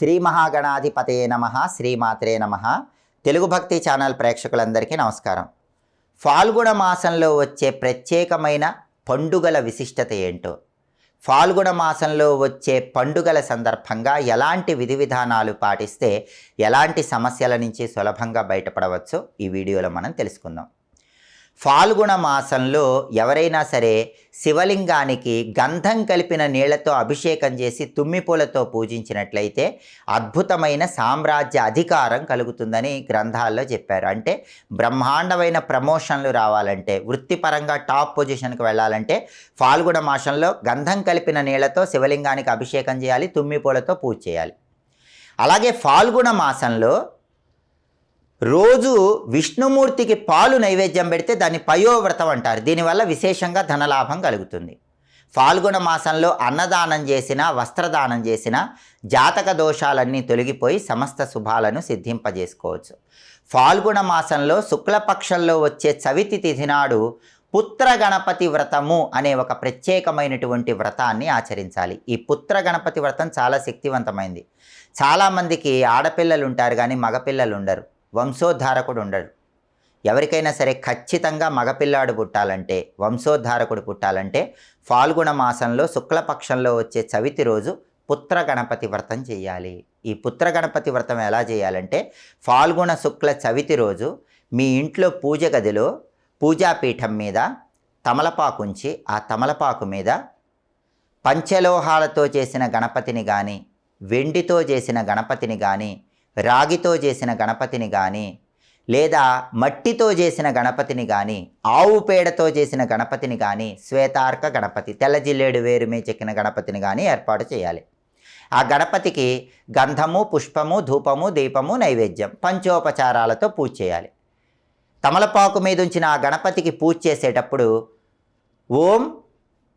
శ్రీ మహాగణాధిపతయే నమ శ్రీమాత్రే నమ. తెలుగు భక్తి ఛానల్ ప్రేక్షకులందరికీ నమస్కారం. ఫాల్గుణ మాసంలో వచ్చే ప్రత్యేకమైన పండుగల విశిష్టత ఏంటో? ఫాల్గుణ మాసంలో వచ్చే పండుగల సందర్భంగా ఎలాంటి విధి విధానాలు పాటిస్తే ఎలాంటి సమస్యల నుంచి సులభంగా బయటపడవచ్చో? ఈ వీడియోలో మనం తెలుసుకుందాం. ఫాల్గుణ మాసంలో ఎవరైనా సరే శివలింగానికి గంధం కలిపిన నీళ్ళతో అభిషేకం చేసి తుమ్మిపూలతో పూజించినట్లయితే అద్భుతమైన సామ్రాజ్య అధికారం కలుగుతుందని గ్రంథాల్లో చెప్పారు. అంటే బ్రహ్మాండమైన ప్రమోషన్లు రావాలంటే వృత్తిపరంగా టాప్ పొజిషన్కి వెళ్ళాలంటే ఫాల్గుణ మాసంలో గంధం కలిపిన నీళ్ళతో శివలింగానికి అభిషేకం చేయాలి తుమ్మిపూలతో పూజ చేయాలి. అలాగే ఫాల్గుణ మాసంలో రోజు విష్ణుమూర్తికి పాలు నైవేద్యం పెడితే దాన్ని పయోవ్రతం అంటారు. దీనివల్ల విశేషంగా ధనలాభం కలుగుతుంది. ఫాల్గుణ మాసంలో అన్నదానం చేసిన వస్త్రదానం చేసిన జాతక దోషాలన్నీ తొలగిపోయి సమస్త శుభాలను సిద్ధింపజేసుకోవచ్చు. ఫాల్గుణ మాసంలో శుక్లపక్షంలో వచ్చే చవితి తిథి నాడు పుత్ర గణపతి వ్రతము అనే ఒక ప్రత్యేకమైనటువంటి వ్రతాన్ని ఆచరించాలి. ఈ పుత్ర గణపతి వ్రతం చాలా శక్తివంతమైంది. చాలామందికి ఆడపిల్లలు ఉంటారు కానీ మగపిల్లలు ఉండరు. వంశోద్ధారకుడు ఉండడు ఎవరికైనా సరే ఖచ్చితంగా మగపిల్లాడు పుట్టాలంటే వంశోద్ధారకుడు పుట్టాలంటే ఫాల్గుణ మాసంలో శుక్లపక్షంలో వచ్చే చవితి రోజు పుత్ర గణపతి వ్రతం చేయాలి. ఈ పుత్ర గణపతి వ్రతం ఎలా చేయాలంటే ఫాల్గుణ శుక్ల చవితి రోజు మీ ఇంట్లో పూజ గదిలో పూజాపీఠం మీద తమలపాకు ఉంచి ఆ తమలపాకు మీద పంచలోహాలతో చేసిన గణపతిని కానీ వెండితో చేసిన గణపతిని కానీ రాగితో చేసిన గణపతిని కానీ లేదా మట్టితో చేసిన గణపతిని కానీ ఆవు పేడతో చేసిన గణపతిని కానీ శ్వేతార్క గణపతి తెల్ల జిల్లేడు వేరుమే చెక్కిన గణపతిని కానీ ఏర్పాటు చేయాలి. ఆ గణపతికి గంధము పుష్పము ధూపము దీపము నైవేద్యం పంచోపచారాలతో పూజ చేయాలి. తమలపాకు మీద ఉంచిన ఆ గణపతికి పూజ చేసేటప్పుడు ఓం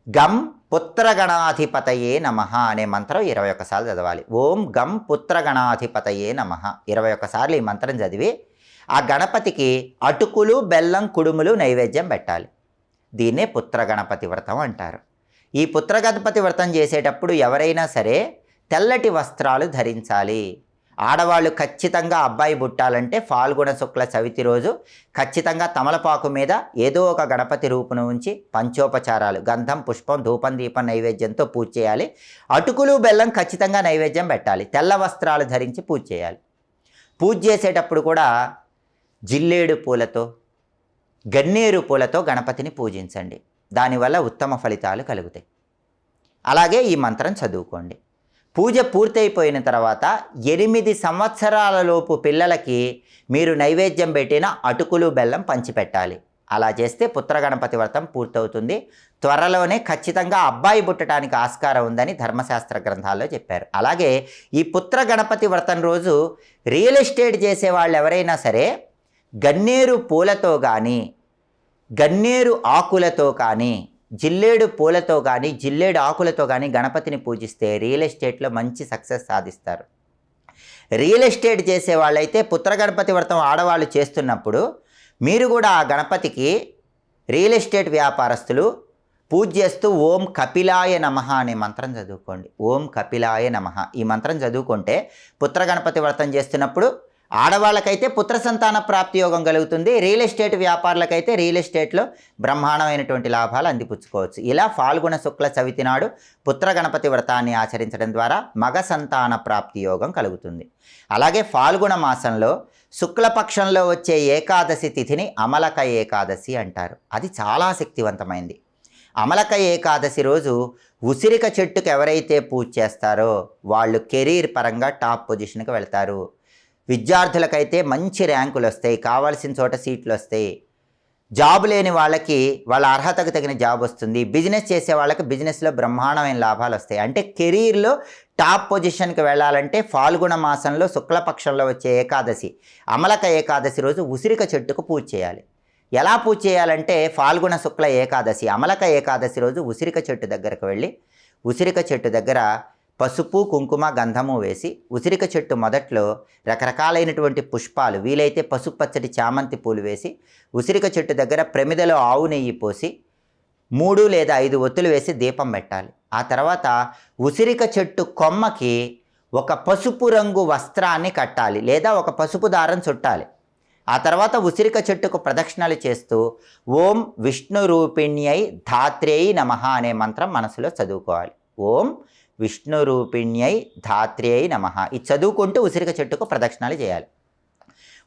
గం పుత్రగణాధిపతయే నమ అనే మంత్రం ఇరవై ఒక్కసార్లు చదవాలి. ఓం గం పుత్రగణాధిపతయే నమ. ఇరవై ఒక్కసార్లు ఈ మంత్రం చదివి ఆ గణపతికి అటుకులు బెల్లం కుడుములు నైవేద్యం పెట్టాలి. దీన్నే పుత్రగణపతి వ్రతం అంటారు. ఈ పుత్రగణపతి వ్రతం చేసేటప్పుడు ఎవరైనా సరే తెల్లటి వస్త్రాలు ధరించాలి. ఆడవాళ్ళు ఖచ్చితంగా అబ్బాయి పుట్టాలంటే ఫాల్గుణ శుక్ల చవితి రోజు ఖచ్చితంగా తమలపాకు మీద ఏదో ఒక గణపతి రూపును ఉంచి పంచోపచారాలు గంధం పుష్పం ధూపం దీపం నైవేద్యంతో పూజ చేయాలి. అటుకులు బెల్లం ఖచ్చితంగా నైవేద్యం పెట్టాలి. తెల్ల వస్త్రాలు ధరించి పూజ చేయాలి. పూజ చేసేటప్పుడు కూడా జిల్లేడు పూలతో గన్నేరు పూలతో గణపతిని పూజించండి. దానివల్ల ఉత్తమ ఫలితాలు కలుగుతాయి. అలాగే ఈ మంత్రం చదువుకోండి. పూజ పూర్తయిపోయిన తర్వాత ఎనిమిది సంవత్సరాలలోపు పిల్లలకి మీరు నైవేద్యం పెట్టిన అటుకులు బెల్లం పంచిపెట్టాలి. అలా చేస్తే పుత్ర గణపతి వ్రతం పూర్తవుతుంది. త్వరలోనే ఖచ్చితంగా అబ్బాయి పుట్టడానికి ఆస్కారం ఉందని ధర్మశాస్త్ర గ్రంథాల్లో చెప్పారు. అలాగే ఈ పుత్ర గణపతి వ్రతం రోజు రియల్ ఎస్టేట్ చేసే వాళ్ళు ఎవరైనా సరే గన్నేరు పూలతో కానీ గన్నేరు ఆకులతో కానీ జిల్లేడు పూలతో కానీ జిల్లేడు ఆకులతో కానీ గణపతిని పూజిస్తే రియల్ ఎస్టేట్లో మంచి సక్సెస్ సాధిస్తారు. రియల్ ఎస్టేట్ చేసే వాళ్ళైతే పుత్ర గణపతి వ్రతం ఆడవాళ్ళు చేస్తున్నప్పుడు మీరు కూడా ఆ గణపతికి రియల్ ఎస్టేట్ వ్యాపారస్తులు పూజ చేస్తూ ఓం కపిలాయ నమ అనే మంత్రం చదువుకోండి. ఓం కపిలాయ నమ ఈ మంత్రం చదువుకుంటే పుత్ర గణపతి వ్రతం చేస్తున్నప్పుడు ఆడవాళ్ళకైతే పుత్ర సంతాన ప్రాప్తి యోగం కలుగుతుంది. రియల్ ఎస్టేట్ వ్యాపారులకైతే రియల్ ఎస్టేట్లో బ్రహ్మాండమైనటువంటి లాభాలు అందిపుచ్చుకోవచ్చు. ఇలా ఫాల్గుణ శుక్ల చవితి నాడు పుత్ర గణపతి వ్రతాన్ని ఆచరించడం ద్వారా మగ సంతాన ప్రాప్తి యోగం కలుగుతుంది. అలాగే ఫాల్గుణ మాసంలో శుక్లపక్షంలో వచ్చే ఏకాదశి తిథిని అమలక ఏకాదశి అంటారు. అది చాలా శక్తివంతమైంది. అమలక ఏకాదశి రోజు ఉసిరిక చెట్టుకు ఎవరైతే పూజ చేస్తారో వాళ్ళు కెరీర్ పరంగా టాప్ పొజిషన్కి వెళ్తారు. విద్యార్థులకైతే మంచి ర్యాంకులు వస్తాయి కావాల్సిన చోట సీట్లు వస్తాయి. జాబ్ లేని వాళ్ళకి వాళ్ళ అర్హతకు తగిన జాబ్ వస్తుంది. బిజినెస్ చేసే వాళ్ళకి బిజినెస్లో బ్రహ్మాండమైన లాభాలు వస్తాయి. అంటే కెరీర్లో టాప్ పొజిషన్కి వెళ్ళాలంటే ఫాల్గుణ మాసంలో శుక్లపక్షంలో వచ్చే ఏకాదశి అమలక ఏకాదశి రోజు ఉసిరిక చెట్టుకు పూజ చేయాలి. ఎలా పూజ చేయాలంటే ఫాల్గుణ శుక్ల ఏకాదశి అమలక ఏకాదశి రోజు ఉసిరిక చెట్టు దగ్గరకు వెళ్ళి ఉసిరిక చెట్టు దగ్గర పసుపు కుంకుమ గంధము వేసి ఉసిరిక చెట్టు మొదట్లో రకరకాలైనటువంటి పుష్పాలు వీలైతే పసుపు పచ్చడి చామంతి పూలు వేసి ఉసిరిక చెట్టు దగ్గర ప్రమిదలో ఆవు నెయ్యి పోసి మూడు లేదా ఐదు ఒత్తులు వేసి దీపం పెట్టాలి. ఆ తర్వాత ఉసిరిక చెట్టు కొమ్మకి ఒక పసుపు రంగు వస్త్రాన్ని కట్టాలి లేదా ఒక పసుపు దారం చుట్టాలి. ఆ తర్వాత ఉసిరిక చెట్టుకు ప్రదక్షిణలు చేస్తూ ఓం విష్ణు రూపిణ్యై ధాత్రేయి నమ అనే మంత్రం మనసులో చదువుకోవాలి. ఓం విష్ణు రూపిణ్యై ధాత్రేయి నమ. ఇది చదువుకుంటూ ఉసిరిక చెట్టుకు ప్రదక్షిణాలు చేయాలి.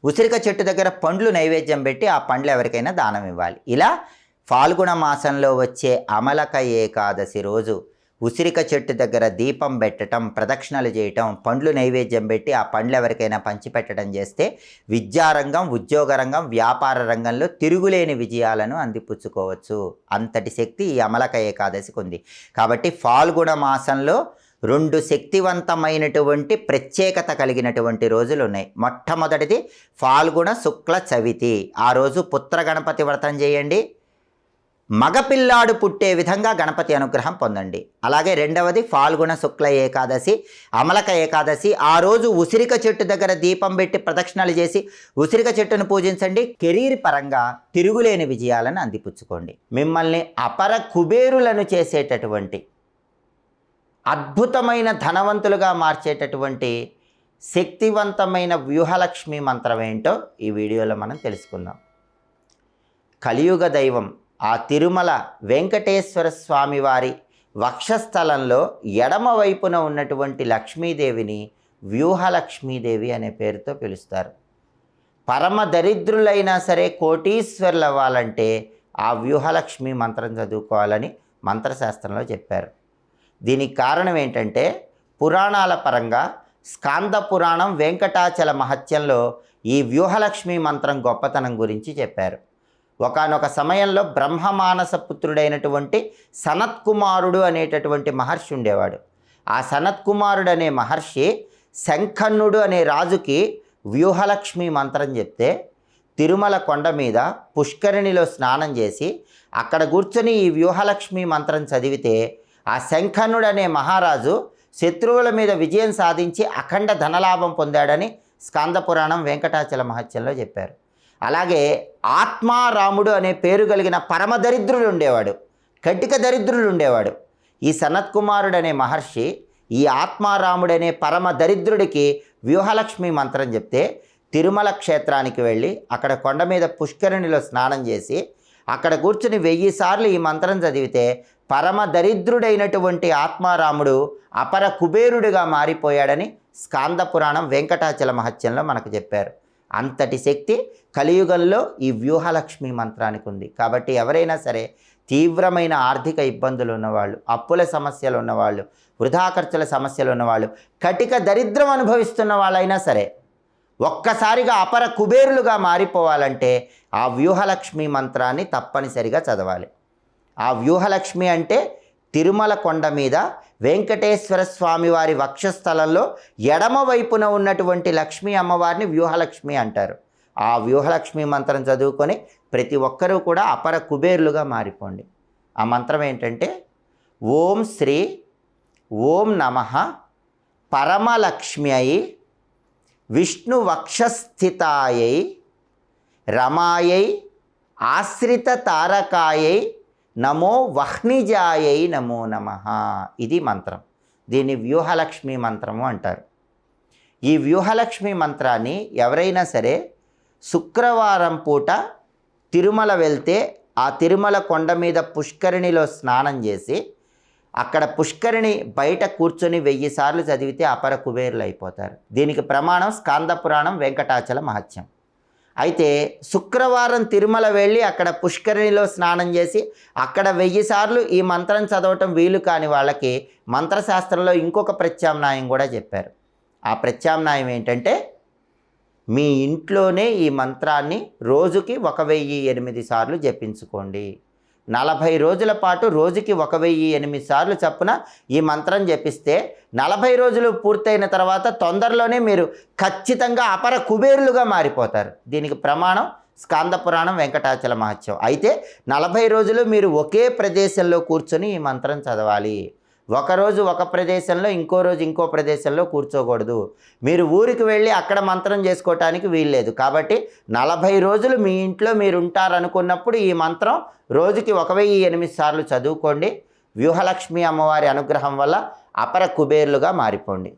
ఉసిరిక చెట్టు దగ్గర పండ్లు నైవేద్యం పెట్టి ఆ పండ్లు ఎవరికైనా దానం ఇవ్వాలి. ఇలా ఫాల్గుణ మాసంలో వచ్చే అమలక ఏకాదశి రోజు ఉసిరిక చెట్టు దగ్గర దీపం పెట్టడం ప్రదక్షిణలు చేయటం పండ్లు నైవేద్యం పెట్టి ఆ పండ్లు ఎవరికైనా పంచిపెట్టడం చేస్తే విద్యారంగం ఉద్యోగ రంగం వ్యాపార రంగంలో తిరుగులేని విజయాలను అందిపుచ్చుకోవచ్చు. అంతటి శక్తి ఈ అమలక ఏకాదశికి ఉంది. కాబట్టి ఫాల్గుణ మాసంలో రెండు శక్తివంతమైనటువంటి ప్రత్యేకత కలిగినటువంటి రోజులు ఉన్నాయి. మొట్టమొదటిది ఫాల్గుణ శుక్ల చవితి. ఆ రోజు పుత్ర గణపతి వ్రతం చేయండి. మగపిల్లాడు పుట్టే విధంగా గణపతి అనుగ్రహం పొందండి. అలాగే రెండవది ఫాల్గుణ శుక్ల ఏకాదశి అమలక ఏకాదశి. ఆ రోజు ఉసిరిక చెట్టు దగ్గర దీపం పెట్టి ప్రదక్షిణలు చేసి ఉసిరిక చెట్టును పూజించండి. కెరీర్ పరంగా తిరుగులేని విజయాలను అందిపుచ్చుకోండి. మిమ్మల్ని అపర కుబేరులను చేసేటటువంటి అద్భుతమైన ధనవంతులుగా మార్చేటటువంటి శక్తివంతమైన వ్యూహలక్ష్మి మంత్రం ఏంటో ఈ వీడియోలో మనం తెలుసుకుందాం. కలియుగ దైవం ఆ తిరుమల వెంకటేశ్వర స్వామివారి వక్షస్థలంలో ఎడమవైపున ఉన్నటువంటి లక్ష్మీదేవిని వ్యూహలక్ష్మీదేవి అనే పేరుతో పిలుస్తారు. పరమ దరిద్రులైనా సరే కోటీశ్వర్లు అవ్వాలంటే ఆ వ్యూహలక్ష్మి మంత్రం చదువుకోవాలని మంత్రశాస్త్రంలో చెప్పారు. దీనికి కారణం ఏంటంటే పురాణాల పరంగా స్కాంద పురాణం వెంకటాచల మహత్యంలో ఈ వ్యూహలక్ష్మి మంత్రం గొప్పతనం గురించి చెప్పారు. ఒకనొక సమయంలో బ్రహ్మమానస పుత్రుడైనటువంటి సనత్కుమారుడు అనేటటువంటి మహర్షి ఉండేవాడు. ఆ సనత్కుమారుడు అనే మహర్షి శంఖన్నుడు అనే రాజుకి వ్యూహలక్ష్మి మంత్రం చెప్తే తిరుమల కొండ మీద పుష్కరిణిలో స్నానం చేసి అక్కడ కూర్చొని ఈ వ్యూహలక్ష్మి మంత్రం చదివితే ఆ శంఖనుడు అనే మహారాజు శత్రువుల మీద విజయం సాధించి అఖండ ధనలాభం పొందాడని స్కాంద పురాణం వెంకటాచల మహత్యంలో చెప్పారు. అలాగే ఆత్మారాముడు అనే పేరు కలిగిన పరమ దరిద్రుడు ఉండేవాడు కటిక దరిద్రుడు ఉండేవాడు. ఈ సనత్ కుమారుడు అనే మహర్షి ఈ ఆత్మారాముడనే పరమ దరిద్రుడికి వ్యూహలక్ష్మి మంత్రం చెప్తే తిరుమల క్షేత్రానికి వెళ్ళి అక్కడ కొండ మీద పుష్కరిణిలో స్నానం చేసి అక్కడ కూర్చుని వెయ్యి సార్లు ఈ మంత్రం చదివితే పరమ దరిద్రుడైనటువంటి ఆత్మారాముడు అపర కుబేరుడిగా మారిపోయాడని స్కాంద పురాణం వెంకటాచల మహత్యంలో మనకు చెప్పారు. అంతటి శక్తి కలియుగంలో ఈ వ్యూహలక్ష్మి మంత్రానికి ఉంది కాబట్టి ఎవరైనా సరే తీవ్రమైన ఆర్థిక ఇబ్బందులు ఉన్నవాళ్ళు అప్పుల సమస్యలు ఉన్నవాళ్ళు వృధా ఖర్చుల సమస్యలు ఉన్నవాళ్ళు కటిక దరిద్రం అనుభవిస్తున్న వాళ్ళైనా సరే ఒక్కసారిగా అపర కుబేరులుగా మారిపోవాలంటే ఆ వ్యూహలక్ష్మి మంత్రాన్ని తప్పనిసరిగా చదవాలి. ఆ వ్యూహలక్ష్మి అంటే తిరుమల కొండ మీద వెంకటేశ్వర స్వామి వారి వక్షస్థలంలో ఎడమ వైపున ఉన్నటువంటి లక్ష్మీ అమ్మవారిని వ్యూహలక్ష్మి అంటారు. ఆ వ్యూహలక్ష్మి మంత్రం చదువుకొని ప్రతి ఒక్కరూ కూడా అపర కుబేరులుగా మారిపోండి. ఆ మంత్రం ఏంటంటే ఓం శ్రీ ఓం నమ పరమలక్ష్మ్యై విష్ణు వక్షస్థితాయై రమాయై ఆశ్రిత తారకాయై నమో వహ్నిజాయై నమో నమ. ఇది మంత్రం. దీన్ని వ్యూహలక్ష్మి మంత్రము అంటారు. ఈ వ్యూహలక్ష్మి మంత్రాన్ని ఎవరైనా సరే శుక్రవారం పూట తిరుమల వెళ్తే ఆ తిరుమల కొండ మీద పుష్కరిణిలో స్నానం చేసి అక్కడ పుష్కరిణి బయట కూర్చొని వెయ్యి సార్లు చదివితే అపర కుబేరులు అయిపోతారు. దీనికి ప్రమాణం స్కాంద పురాణం వెంకటాచల మహత్యం. అయితే శుక్రవారం తిరుమల వెళ్ళి అక్కడ పుష్కరిణిలో స్నానం చేసి అక్కడ వెయ్యి సార్లు ఈ మంత్రం చదవటం వీలు కాని వాళ్ళకి మంత్రశాస్త్రంలో ఇంకొక ప్రత్యామ్నాయం కూడా చెప్పారు. ఆ ప్రత్యామ్నాయం ఏంటంటే మీ ఇంట్లోనే ఈ మంత్రాన్ని రోజుకి ఒక వెయ్యి ఎనిమిది సార్లు జపించుకోండి. నలభై రోజుల పాటు రోజుకి ఒక వెయ్యి ఎనిమిది సార్లు చప్పున ఈ మంత్రం జపిస్తే నలభై రోజులు పూర్తయిన తర్వాత తొందరలోనే మీరు ఖచ్చితంగా అపర కుబేరులుగా మారిపోతారు. దీనికి ప్రమాణం స్కాంద పురాణం వెంకటాచల మహత్యం. అయితే నలభై రోజులు మీరు ఒకే ప్రదేశంలో కూర్చొని ఈ మంత్రం చదవాలి. ఒకరోజు ఒక ప్రదేశంలో ఇంకో రోజు ఇంకో ప్రదేశంలో కూర్చోకూడదు. మీరు ఊరికి వెళ్ళి అక్కడ మంత్రం చేసుకోవటానికి వీల్లేదు. కాబట్టి నలభై రోజులు మీ ఇంట్లో మీరు ఉంటారనుకున్నప్పుడు ఈ మంత్రం రోజుకి ఒక వెయ్యి ఎనిమిది సార్లు చదువుకోండి. వ్యూహలక్ష్మి అమ్మవారి అనుగ్రహం వల్ల అపర కుబేర్లుగా మారిపోండి.